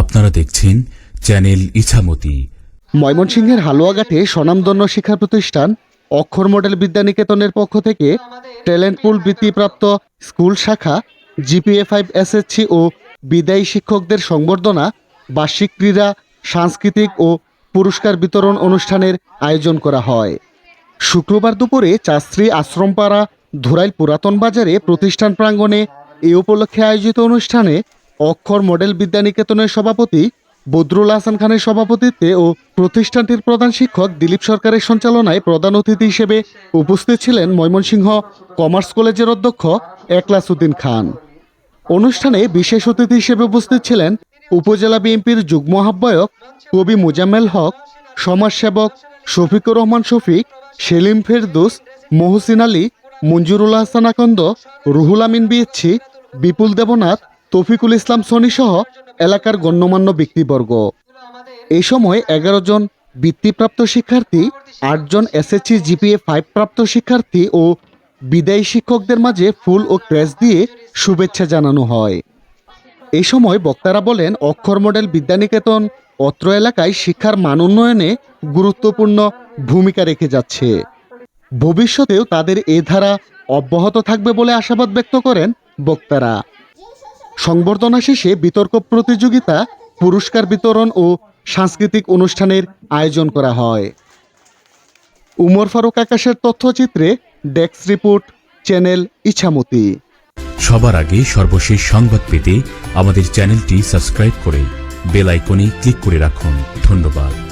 আপনারা দেখছেন চ্যানেল ইছামতি। ময়মনসিংহের হালুয়াঘাটে স্বনামধন্য শিক্ষা প্রতিষ্ঠান অক্ষর মডেল বিদ্যানিকেতনের পক্ষ থেকে ট্যালেন্ট পুল বৃত্তিপ্রাপ্ত স্কুল শাখা, জিপিএ ফাইভ এসএসসি ও বিদায়ী শিক্ষকদের সংবর্ধনা, বার্ষিক ক্রীড়া, সাংস্কৃতিক ও পুরস্কার বিতরণ অনুষ্ঠানের আয়োজন করা হয়। শুক্রবার দুপুরে চাস্ত্রী আশ্রমপাড়া ধুরাইল পুরাতন বাজারে প্রতিষ্ঠান প্রাঙ্গণে এই উপলক্ষে আয়োজিত অনুষ্ঠানে অক্ষর মডেল বিদ্যানিকেতনের সভাপতি, বদরুল হাসান খানের সভাপতিত্বে ও প্রতিষ্ঠানটির প্রধান শিক্ষক দিলীপ সরকারের সঞ্চালনায় প্রধান অতিথি হিসেবে উপস্থিত ছিলেন ময়মনসিংহ কমার্স কলেজের অধ্যক্ষ একলাস উদ্দিন খান। অনুষ্ঠানে বিশেষ অতিথি হিসেবে উপস্থিত ছিলেন উপজেলা বিএনপির যুগ্ম আহ্বায়ক কবি মোজাম্মেল হক, সমাজসেবক শফিকুর রহমান শফিক, সেলিম ফেরদুস, মহসিন আলী, মঞ্জুরুল হাসান আকন্দ, রুহুল আমিন বিএচ্ছি বিপুল দেবনাথ তফিকুল ইসলাম সনি সহ এলাকার গণ্যমান্য ব্যক্তিবর্গ। এই সময় এগারো জন বৃত্তিপ্রাপ্ত শিক্ষার্থী আটজন এসএসসি জিপিএ ফাইভ প্রাপ্ত শিক্ষার্থী ও বিদায়ী শিক্ষকদের মাঝে ফুল ও ক্রেস দিয়ে শুভেচ্ছা জানানো হয়। এই সময় বক্তারা বলেন, অক্ষর মডেল বিদ্যানিকেতন অত্র এলাকায় শিক্ষার মান উন্নয়নে গুরুত্বপূর্ণ ভূমিকা রেখে যাচ্ছে। ভবিষ্যতেও তাদের এ ধারা অব্যাহত থাকবে বলে আশাবাদ ব্যক্ত করেন বক্তারা। সংবর্ধনা শেষে বিতর্ক প্রতিযোগিতা, পুরস্কার বিতরণ ও সাংস্কৃতিক অনুষ্ঠানের আয়োজন করা হয়। উমর ফারুক আকাশের তথ্যচিত্রে ডেস্ক রিপোর্ট, চ্যানেল ইছামতি। সবার আগে সর্বশেষ সংবাদ পেতে আমাদের চ্যানেলটি সাবস্ক্রাইব করে বেল আইকনে ক্লিক করে রাখুন। ধন্যবাদ।